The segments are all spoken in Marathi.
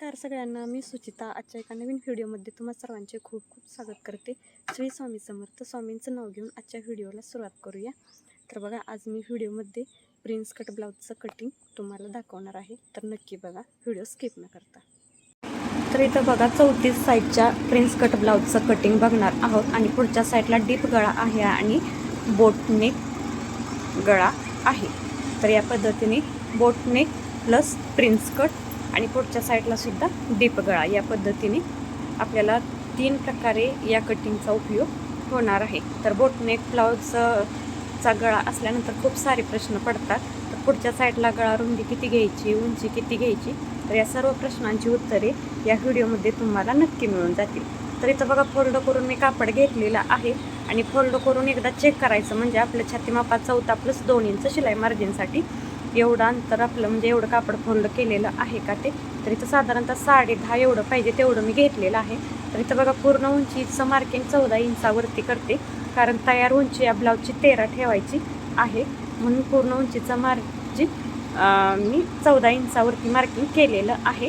नमस्कार सगळ्यांना मी सुचिता. आजच्या एका नवीन व्हिडिओमध्ये तुम्हा सर्वांचे खूप खूप स्वागत करते. श्री स्वामी समर्थ स्वामींचं नाव घेऊन आजच्या व्हिडिओला सुरुवात करूया. तर बघा आज मी व्हिडिओमध्ये प्रिन्स कट ब्लाऊजचं कटिंग तुम्हाला दाखवणार आहे. तर नक्की बघा व्हिडिओ स्किप न करता. तर इथं बघा चौतीस साईडच्या प्रिन्स कट ब्लाऊजचं कटिंग बघणार आहोत. आणि पुढच्या साईडला डीप गळा आहे आणि बोटनेक गळा आहे. तर या पद्धतीने बोटनेक प्लस प्रिन्स कट आणि पुढच्या साईडला सुद्धा डीप गळा या पद्धतीने आपल्याला तीन प्रकारे या कटिंगचा उपयोग होणार आहे. तर बोटनेक ब्लाऊजचा गळा असल्यानंतर खूप सारे प्रश्न पडतात. तर पुढच्या साईडला गळा रुंदी किती घ्यायची उंची किती घ्यायची तर या सर्व प्रश्नांची उत्तरे या व्हिडिओमध्ये तुम्हाला नक्की मिळून जातील. तर इथं बघा फोल्ड करून मी कापड घेतलेला आहे आणि फोल्ड करून एकदा चेक करायचं म्हणजे आपलं छातीमापा चौथा प्लस दोन इंच शिलाई मार्जिनसाठी एवढं अंतर आपलं म्हणजे एवढं कापड फोल्ड केलेलं आहे का ते? तर इथं साधारणतः साडे दहा एवढं पाहिजे तेवढं मी घेतलेलं आहे. तर इथं बघा पूर्ण उंचीचं मार्किंग चौदा इंचावरती करते. कारण तयार उंची या ब्लाऊजची तेरा ठेवायची आहे. म्हणून पूर्ण उंचीचं मार्जिन मी चौदा इंचावरती मार्किंग केलेलं आहे.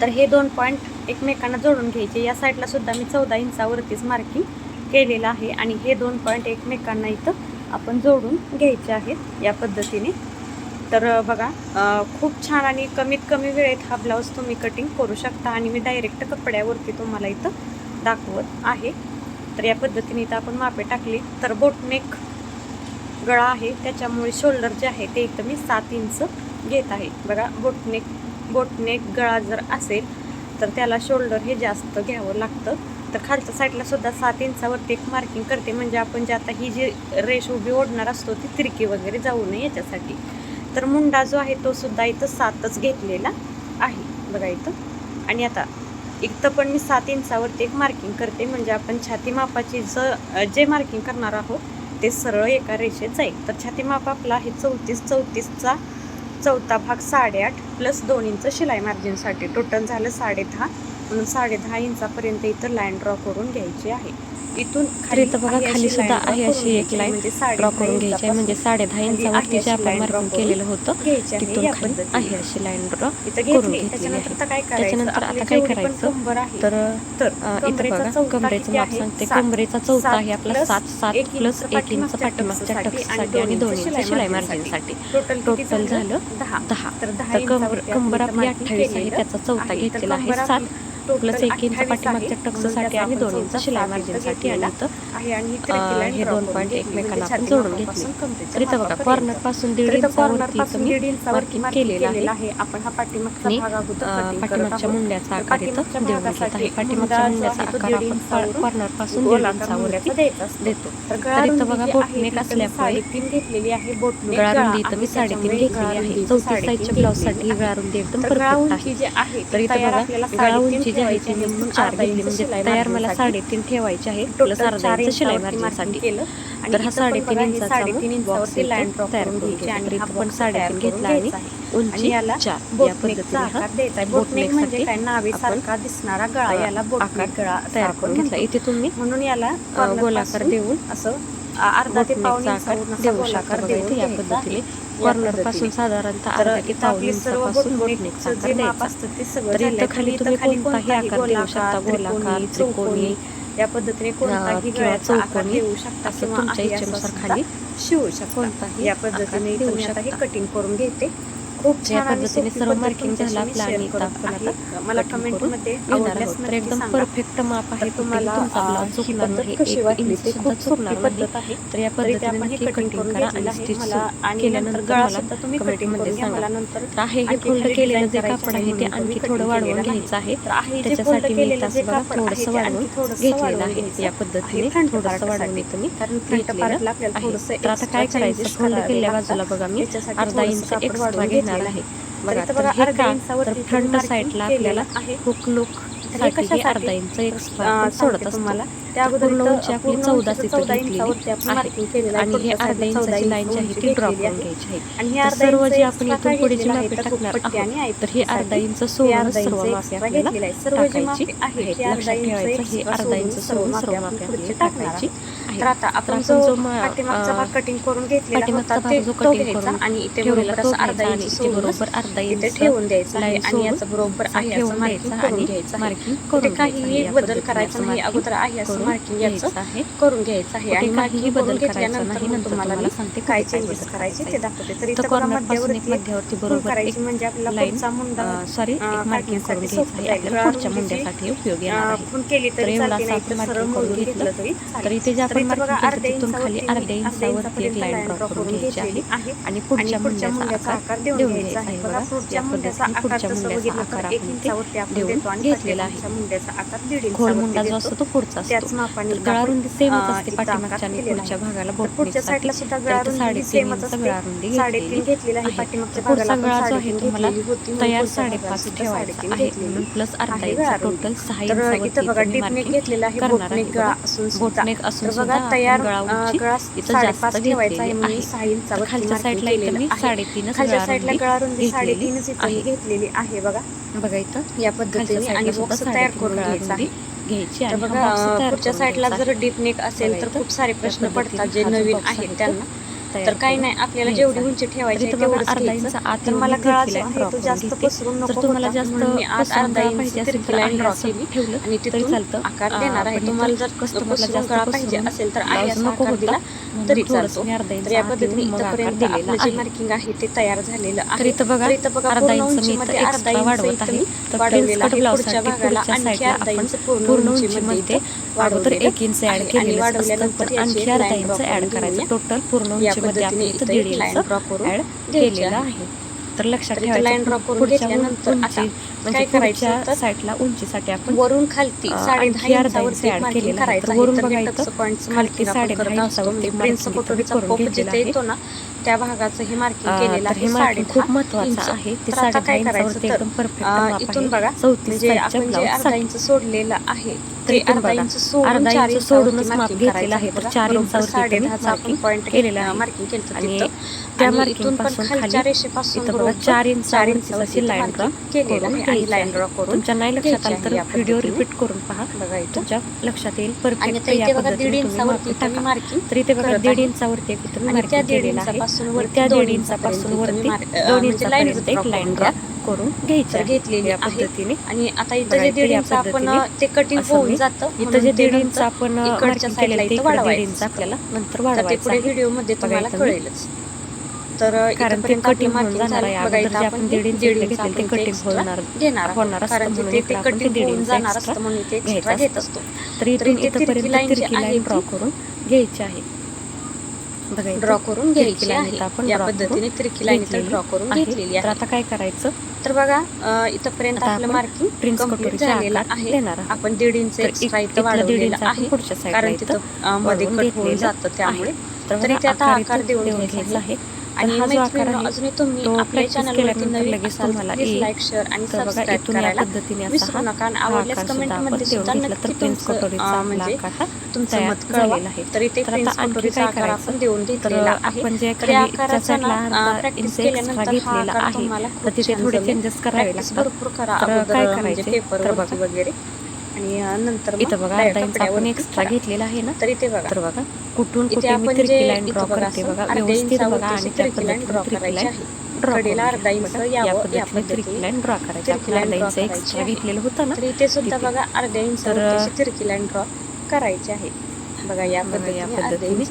तर हे दोन पॉईंट एकमेकांना जोडून घ्यायचे. या साईडला सुद्धा मी चौदा इंचावरतीच मार्किंग केलेलं आहे. आणि हे दोन पॉईंट एकमेकांना इथं आपण जोडून घ्यायचे आहेत या पद्धतीने. तर बघा खूप छान आणि कमीत कमी वेळेत हा ब्लाऊज तुम्ही कटिंग करू शकता आणि मी डायरेक्ट कपड्यावरती तुम्हाला इथं दाखवत आहे. तर या पद्धतीने इथं आपण मापे टाकली. तर बोटनेक गळा आहे. त्याच्यामुळे शोल्डर जे आहे ते इथं मी सात इंच घेत आहे. बघा बोटनेक बोटनेक गळा जर असेल तर त्याला शोल्डर हे जास्त घ्यावं लागतं. तर खालच्या साईडला सुद्धा सात इंचावरती एक मार्किंग करते. म्हणजे आपण जे आता ही जी रेष उभी ओढणार असतो ती तिरकी वगैरे जाऊ नये याच्यासाठी. तर मुंडा जो आहे तो सुद्धा इथं सातच घेतलेला आहे. बघा इथं. आणि आता इथं पण मी सात इंचावरती एक मार्किंग करते. म्हणजे आपण छाती मापाची ज जे मार्किंग करणार आहोत ते सरळ एका रेषेत जाईल तर छाती माप आपला आहे चौतीस चौतीसचा चौथा भाग साडेआठ प्लस दोन इंच शिलाई मार्जिनसाठी टोटल झालं साडे दहा म्हणून साडे दहा इंचापर्यंत इथं लाईन ड्रॉ करून घ्यायची आहे. इथून तर इथं बघा खाली सुद्धा line draw आहे अशी एक लाईन म्हणजे ड्रॉ करून घ्यायची आहे म्हणजे साडे दहा खाली इंचावरती आहे जे आपण मार्किंग केलेलं होतं तिथून खाली. आहे अशी लाईन ड्रॉ करून घेतलेली आहे. आता काय करायचं त्याच्यानंतर आता काय करायचं? तर तर इथं बघा कमरेचं माप? सांगते. कमरेचा चौथा आहे आपला सात सात प्लस इंच एक इंच पाठीमागच्या टक्ससाठी आणि दोन इंच शिलाई मार्जिनसाठी टोटल झालं दहा दहा तर तर कंबर आपली अठ्ठावीस आहे त्याचा चौथा. तर घेतलेला आहे सात प्लस एक इंच 28 पाठीमागच्या टक्ससाठी आणि दोन इंच चौथा शिलाई मार्जिनसाठी आणि इथं ही दोन पॉईंट घेतली. म्हणजे एकमेकांना आपण जोडून घेतले तर इथं बघा. कॉर्नरपासून दीड मार्किंग marking केलेलं आहे आपण हा आणि पाठीमागच्या. मुंड्याचा आकार इथं देऊन घेत आहे पाठीमागच्या मुंड्याचा आकार आपण कॉर्नरपासून दीड इंचावरती. देतो तर इथं बघा बोटनेक असल्यामुळे साडेतीन घेतलेली आहे बोटनेक गळा गळा रुंदी इथं मी साडेतीन घेतलेली आहे साडेतीन साईजच्या ब्लाऊजसाठी घेतलेली ही आहे. गळा रुंदी एकदम परफेक्ट आहे तर इथं बघा आपल्याला गळा साडेतीन उंची जी आहे. मी म्हणून चार घेतली म्हणजे तयार मला. साडेतीन ठेवायची आहे. प्लस अर्धा इंच शिलाई मार्जिनसाठी तर हा साडेतीन इंचाचा इथं ड्रॉप तयार करून घ्यायची. घ्यायची. आणि तर इथं box पण तयार साडेतीन घेतला आणि उंची याला चार या पद्धतीने हा बोटनेक म्हणजे काय? नावेसारखा दिसणारा गळा याला बोटनेक गळा तयार करून आपण घेतला. इथे तुम्ही म्हणून याला गोलाकार देऊन असं अर्धा ते पाऊण देऊ शकता बघा. देऊन इथे या पद्धतीने कॉर्नर. पासून साधारणतः अर्धा ते इंचापासून जे आकार माप द्यायचा तर. इथं खाली तुम्ही कोणताही आकार देऊ शकता गोलाकार, त्रिकोणी, या पद्धतीने कोणताही किंवा चौकोनी देऊ शकता असं तुमच्या इच्छेनुसार खाली शिवू शकता कोणताही या पद्धतीने तुम्ही आता हे. कटिंग करून घेते खूप छान पद्धतीने सर्व तुमच्याशी झालं आपलं आणि आपण. आता मला cutting कमेंट करून मध्ये घेणार आवडल्यास आहोत तर एकदम. परफेक्ट माप आहे तुम्हाला ब्लाउज ही पद्धत नाही कशी एक वाटली इंच ते सुद्धा खूप सोपी चुकणार नाही तर या पद्धतीने आपण हे नक्की कटिंग करा आणि स्टिच केल्यानंतर मला तुम्ही comment कटिंगमध्ये करून घ्या सांगा. तर आहे हे फोल्ड केलेलं जे कापड आहे ते आणखी थोडं वाढवून. घ्यायचं आहे त्याच्यासाठी मी तास बघा थोडंसं वाढवून घेतलेलं आहे. या पद्धतीने थोडंसं वाढवून. इथं मी घेतलेलं आहे तर आता काय करायचं फोल्ड केलेल्या. बाजूला बघा मी अर्धा इंच एक्स्ट्रा घेणार घेतलेलं आहे बघा तर हे का तर फ्रंट साईडला आपल्याला आहे. हुक लुक हे साठी? अर्धा इंच एक्स्ट्रा सोडत असतो तर त्या पूर्ण उंची आपली चौदा घेतलेली आहे. आहे आणि हे चौदा इंचाची लाईन जी आहे ती ड्रॉप घेतलेली करून आहे. घ्यायची आहे आणि हे तर अर्धा सर्व जे आपण इथून पुढे जी आहे मापे टाकणार आहोत तर हे अर्धा. इंच सोडून अर्धा सर्व मापे आपल्याला आहे. टाकायची आहेत अर्धा लक्षात ठेवायचं हे अर्धा इंच सोडून सर्व सोडून मापे आहे. तर आता आपण जो पाठीमागचा भाग कटिंग करून घेतलेला होता तो घ्यायचा आणि इथे बरोबर अर्धा इंच बरोबर अर्धा इंच ठेवून द्यायचा आहे आणि याचा बरोबर आहे असं मार्किंग करून घ्यायचं मार्किंग कुठे काही बदल करायचं नाही अगोदर आहे असं मार्किंग घ्यायचं आहे. करून घ्यायचं आहे आणि मार्किंग बदल घेतल्यानंतर मी तुम्हाला मी सांगते काय चेंजेस करायचे ते दाखवते. तर इथं बघा मध्यावरती मध्यावरती बरोबर करायचे म्हणजे आपल्याला पुढचा मुंडा सॉरी मार्किंग करून घ्यायचा आहे आपल्याला पुढच्या म्हणजे मुंड्यासाठी उपयोगी आहे. आहे केली तरी चालते नाही सरळ मुंडी घेतलं तरी तर इथे जे आपण आपण बघा इंचावरती एक लाईन ड्रॉ करून घ्यायची आहे. आणि पुढच्या मुंड्याचा आकार देऊन घ्यायचा आहे बघा. आकार तसं घेतलेला आहे. मुंड्याचा आकार खोल मुंडा जो असतो तो पुढचा गळा रुंदी सेमच असते पाठीमागच्या आणि पुढच्या भागाला पुढच्या साईडला सुद्धा गळा रुंदी सेमच असते. साडेतीन घेतलेला. आहे पाठीमागच्या भागाला गळा जो आहे तुम्हाला तयार साडेपाच ठेवायचा आहे म्हणून प्लस अर्धा इंच टोटल सहा इंचावरती तुम्ही मार्किंग करणार आहे असून खालच्या साईडला मी साडेतीनच घेतलेली आहे. बघा. या तयार करून घ्यायची पुढच्या साईडला जर डीप नेक असेल तर खूप सारे प्रश्न पडतात जे नवीन आहेत त्यांना. तर काही नाही आपल्याला जेवढी उंची ठेवायची तर मला गळाच आहे तुम्हाला जास्त आज चालतं. आकार देणार आहे. तुम्हाला जर कस्टमरला जास्त पाहिजे असेल तर आयस नको दिला तरी चालतो. तर या पद्धतीने मार्किंग आहे. ते तयार झालेलं आहे. बघा अर्धा इंच वाढवत आहे. तर आहे. पुढच्या भागाला आणखी अर्धा इंच पूर्ण उंचीमध्ये वाढवलं एक इंच ऍड केलेलं असतं आणखी अर्धा इंच ऍड करायचं टोटल पूर्ण उंची पद्धतीमध्ये आपण इथं दीड इंच ऍड केलेलं आहे. तर लक्षात ठेवायचं लाईन ड्रॉ करून घेतल्यानंतर आता म्हणजे काय करायचं साईडला उंचीसाठी आपण वरून खालती साडे दहा इंचावरती आहे. तर वरून बघायचं पॉइंट्स मार्किंग साडे करत असतो. म्हणजे प्रिन्स फोटोचा कोप जिथे येतो ना त्या भागाचं हे मार्किंग केलेलं आहे. साडे खूप महत्वाचं आहे. ते साडे काय करायचं तर इथून बघा चौतीस म्हणजे आपण जे अर्धा इंच सोडलेलं आहे अर्धा इंच आहे. तर चार इंचावर मार्किंग केलेलं आहे. आणि त्या चार इंच चार इंच अशी लाईन ड्रॉ करून तुमच्या लक्षात आलं तर व्हिडिओ रिपीट करून पहा. लक्षात येईल परफेक्ट या पद्धतीने तुम्ही मार्किंग तर इथे बघा दीड इंचावरती एक तुम्ही मार्किंग एक लाईन ड्रॉ करून घ्यायचं घेतलेली पद्धतीने. आणि आता इथं जे दीड इंच आपण ते कटिंग होऊन जातं इथं जे दीड इंच आपण इकडच्या साईडला इथं वाढवायचं. आपल्याला नंतर वाढवायचं पुढे व्हिडिओमध्ये तुम्हाला कळेलच. तर कारण ते कटिंग होऊन जाणार आहे. अगोदर जे आपण दीड इंच दीड इंच ते कटिंग होणार देणार होणार असतं म्हणून इकडे आपण ते दीड इंच एक्स्ट्रा घेत असतो. तर इथून इथंपर्यंत तिरकी लाईन ड्रॉ करून घ्यायची आहे. ड्रॉ करून घ्यायची आपण या पद्धतीने तिरकी लाईन ड्रॉ करून घेतलेली आहे. आता काय करायचं? तर बघा इथपर्यंत आपलं मार्किंग प्रिन्स झालेला आहे. आपण दीड इंच एक्स्ट्रा इथं वाढवलेलं आहे. पुढच्या साईड कारण तिथं मध्ये कट होऊन जातं त्यामुळे. तर इथे आता आकार देऊन घेतलेला आहे. म्हणजे आणि हा जो आकार म्हणजे आहे तो आपल्या चॅनलवरती नवीन तुम्हाला लाईक शेअर आणि सबस्क्राईब करायला विसरू नका. मत कळलेलं आहे. तर इथे प्रिन्स कटोरीचा आकार आपण देऊन घेतलेला आहे. तर या आकाराचा प्रॅक्टिस केल्यानंतर हा आकार तुम्हाला म्हणजे वगैरे. आणि नंतर इथं बघा अर्धा इंच आपण एक्स्ट्रा घेतलेला आहे ना? तर इथे बघा. तर बघा कुठून कुठे मी तिरकीला ड्रॉ करते बघा व्यवस्थित बघा आणि त्या पद्धतीने ड्रॉ अर्धा इंच ड्रॉ करायचा. आपण अर्धा घेतलेलं होतं ना तर इथे सुद्धा बघा अर्ध्या इंच तिरकीला ड्रॉ करायचे आहे. बघा या या पद्धतीने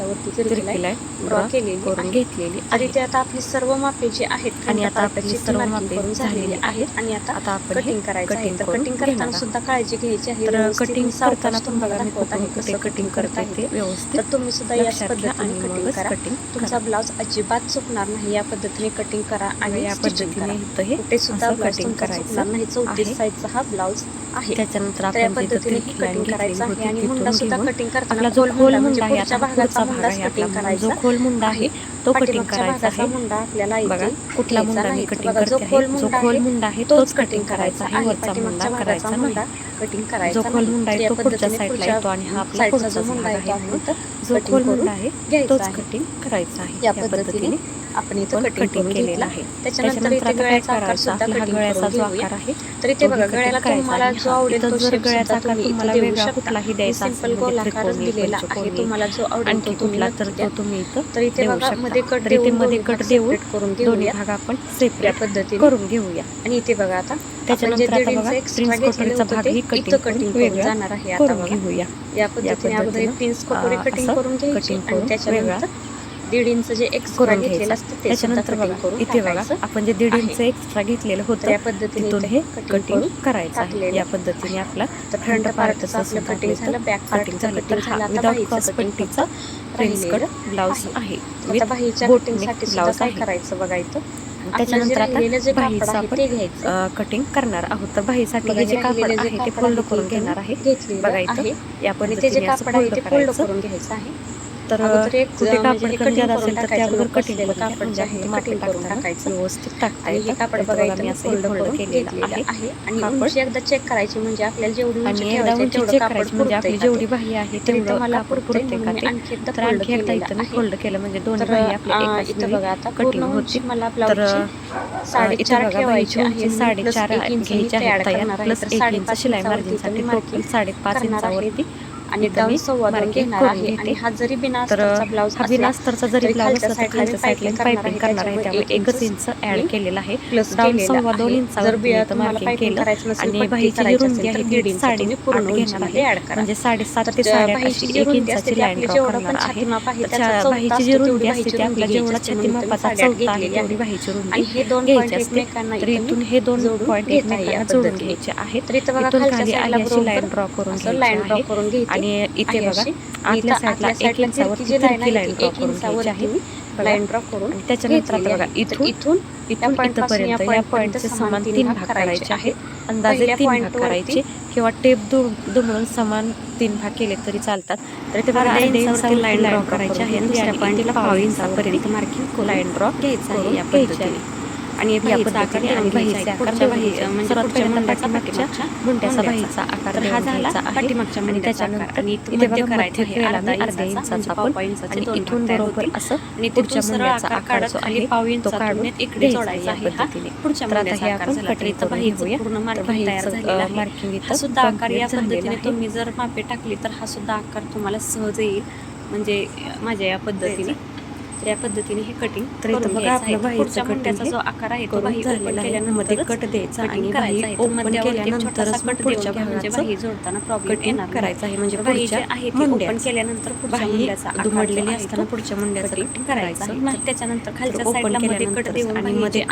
करून घेतलेली आणि ते आता आपली सर्व मापे जी आहेत आणि आता आपली सर्व मापे झालेली आहेत. आणि आता आता आपण कटिंग करायचं आहे. कटिंग तर कटिंग करताना. सुद्धा काळजी घ्यायची आहे. तर कटिंग करताना तुम्हाला मी दाखवत आहे कसं कटिंग करते आहे. ते व्यवस्थित तर तुम्ही सुद्धा घ्या पद्धतीने आणि कटिंग करा. तुमचा ब्लाऊज अजिबात चुकणार नाही. या पद्धतीने कटिंग करा आणि या पद्धतीने हे सुद्धा कटिंग करायचं नाही. चौतीस. साईजचा हा ब्लाऊज आहे. त्याच्यानंतर तर या आपण पद्धतीने कटिंग करायचं आहे होती आणि मुंडा सुद्धा कटिंग करताना खोल खोल मुंडा म्हणजे पुढच्या भागाचा मुंडाच कटिंग आपला. जो करायचा खोल मुंडा आहे तो कटिंग करायचा आहे. मुंडा आपल्याला बघा कुठला मुंडा मी. कटिंग जो करते खोल आहे जो खोल आहे, मुंडा आहे तोच कटिंग करायचा आहे वरचा मुंडा करायचा मुंडा कटिंग जो करायचा खोल नाही. मुंडा आहे तो पुढच्या साईडला येतो आणि हा आपला पुढचा जो मुंडा आहे जो कटिंग खोल मुंडा आहे तोच. कटिंग करायचा आहे. या पद्धतीने आपण इथं कटिंग केलेलं आहे. त्याच्यानंतर इथे गळ्याचा आकार सुद्धा कटिंग गळ्याचा करून जो घेऊया. आकार आहे तर इथे बघा गळ्याला करायचा तुम्हाला. जो आवडेल तो शेप गळ्याचा आकार तुम्ही तुम्हाला देऊ वेगळा शकता. कुठलाही द्यायचा सिंपल म्हणजे गोल आकारच त्रिकोणी, दिलेला आहे. तुम्हाला जो आवडेल तो तुम्ही तर. तो तुम्ही इथं तर इथे बघा. मध्ये कट देऊन मध्ये कट देऊन करून दोन्ही घेऊया भाग आपण सेपरेट पद्धतीने करून घेऊया. आणि इथे बघा आता त्याच्यानंतर आता बघा प्रिन्स कोटरीचा भाग ही कटिंग वेगळा जाणार आहे आता बघा. घेऊया या पद्धतीने अगोदर प्रिन्स कटोरी कटिंग करून घ्यायची आणि त्याच्यानंतर दीड इंच जे एक्स्ट्रा करून घेतलेलं असतं त्याच्यानंतर बघा इथे बघा आपण जे दीड. इंच एक्स्ट्रा घेतलेलं होतं पद्धतीने तिथून इथे हे कटिंग करायचं आहे. या पद्धतीने आपला फ्रंट पार्टचं आपलं कटिंग झालं बॅक कटिंग झालं. तर हा विदाउट क्रॉस पट्टीचा ब्लाउज आहे. आता बाहीच्या कटिंगसाठी आहे. करायचं बघा इथं? आपलं जे त्याच्यानंतर आता बाहीचं आपण कटिंग करणार आहोत. तर बाहीसाठी बघा, हे जे कापड आहे ते फोल्ड करून घेणार आहे. बघा इथं या पद्धतीने असं कापड आहे फोल्ड ते फोल्ड करायचं. करून घ्यायचं आहे. तर कुठे म्हणजे कापड हे कमी असेल तर ते टाकायचं, अगोदर कटिंग. कापड म्हणजे जे आहे करून टाकायचं. व्यवस्थित टाकता हे कापड तर बघा बघा इथं मी मी असं फोल्ड फोल्ड करून केलेलं आहे आणि. उंची एकदा चेक करायची म्हणजे आपल्याला जेवढी उंची ठेवायची तेवढं चेक कापड करायची म्हणजे आपली जेवढी? बाही आहे तेवढं मला पुरते का ते आणखी एकदा तर आणखी एकदा इथं मी फोल्ड केलं म्हणजे तर बाही आपल्या इथं बघा आता कटिंग होते मला तर साडेचार ठेवायची आहे साडेचार घ्यायची आहे add तयार. प्लस एक इंच शिलाई मार्जिनसाठी टोटल साडेपाच. इंचावरती आणि डाऊन marking घेणार आहे. आणि हा जरी बिना ब्लाऊज हा बिना अस्तरचा जरी ब्लाऊज असला खालच्या साईडला पायपिंग करणार आहे. त्यामुळे एकच इंच ऍड केलेलं आहे. प्लस डाऊन सव्वा दोन मार्किंग केलं आणि बाहीची रुंदी आहे दीड साडे पूर्ण घेणार आहे. म्हणजे साडेसात ते एक इंचाची लाईन ड्रॉ करणार पण आहे. बाहीची जी रुंदी असते ती आपल्या जेवढा असते छाती म्हणून मापाचा साडेआठ चौथा आहे घेतलेली तेवढी आहे. बाहीची रुंदी आणि हे दोन घ्यायची असते. तर इथून हे दोन पॉईंट एकमेकांना जोडून आहेत इथून खाली अशी लाईन ड्रॉ करून घ्यायची आहे आणि इथे बघा. आतल्या साईडला एक इंचावरती तिरकी जी लाईन ड्रॉ एक करून घ्यायची आहे. लाईन ड्रॉ करून. त्याच्यानंतर आता बघा इथून इथून इथून इथपर्यंत या पॉईंटचे समान तीन भाग करायचे आहेत. अंदाजे तीन भाग करायचे. किंवा टेप दुमडून समान तीन भाग केले तरी चालतात. तर इथे बघा इंचावरती लाईन ड्रॉ करायची आहे. आणि दुसऱ्या पॉईंटला पाव इंचापर्यंत मार्किंग लाईन ड्रॉ घ्यायचं आहे या पद्धतीने. आणि या पद्धतीने बाहीचा आहे. आकार. म्हणजे पुढच्या. बाहीचा आकार हा झाला पाठीमागच्या आणि. त्याच्यानंतर इथं बघा मध्य मी अर्ध्या इंचाचा, म्हणजे आपण आणि दोन भाग इथून बरोबर. असं आणि पुढच्या आकार जो आहे तो काढून इकडे घ्यायचा जोडायचा आहे हा. पुढच्या हे आकार झाला तर इथं बाहीचं पूर्ण मार्किंग तयार झालेलं आहे मार्किंग इथं सुद्धा आकार या पद्धतीने. तुम्ही जर मापे टाकली तर हा सुद्धा आकार तुम्हाला सहज येईल म्हणजे माझ्या या पद्धतीने तर या पद्धतीने हे कटिंग तर इथं बघा आपलं हे जो आकार आहे तो करून बाही झालेलं आहे. मध्ये कट द्यायचा आणि करायचं आहे. केल्यानंतरच मग पुढच्या म्हणजे भागाचं जोडताना प्रॉब्लेम येणार. करायचं आहे. म्हणजे पुढच्या. केल्यानंतर दुमडलेली असताना पुढच्या मुंड्याचं कटिंग करायचं नाही. त्याच्यानंतर खालच्या देऊन आणि मध्ये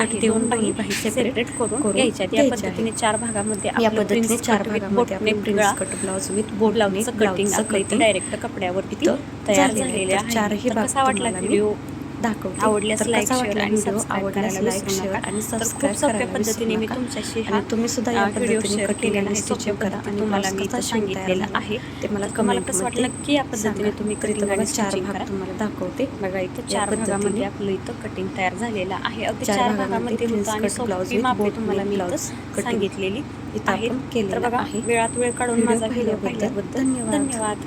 बाही बाही सेपरेट करून घ्यायच्या या पद्धतीने चार भागामध्ये या पद्धतीने चार भागामध्ये आपण prince cut blouse with boat ब्लाउजचं cutting direct कपड्यावरती इथं तयार झालेलं आहे. चारही कसा वाटला व्हिडिओ दाखवते. आवडल्यास share वाटला आणि आवडल्यास लाईक शेअर. आणि सबस्क्राईब सोप्या पद्धतीने मी. तुमच्याशी हा तुम्ही सुद्धा या व्हिडिओ पद्धतीने शेअर कटिंग केलेला आणि आहे. स्टिचिंग करा आणि तुम्हाला मी इथं सांगितलेलं आहे. ते मला तुम्हाला कसं वाटलं की या पद्धतीने. तुम्ही कटिंग आणि चार भाग तुम्हाला दाखवते. बघा इथं चार भागामध्ये आपलं इथं कटिंग तयार झालेलं आहे. अगदी चार भागामध्ये मापे तुम्हाला मी सांगितलेली इथं आहे. तर बघा वेळात वेळ काढून माझा व्हिडिओ पाहिल्याबद्दल. धन्यवाद.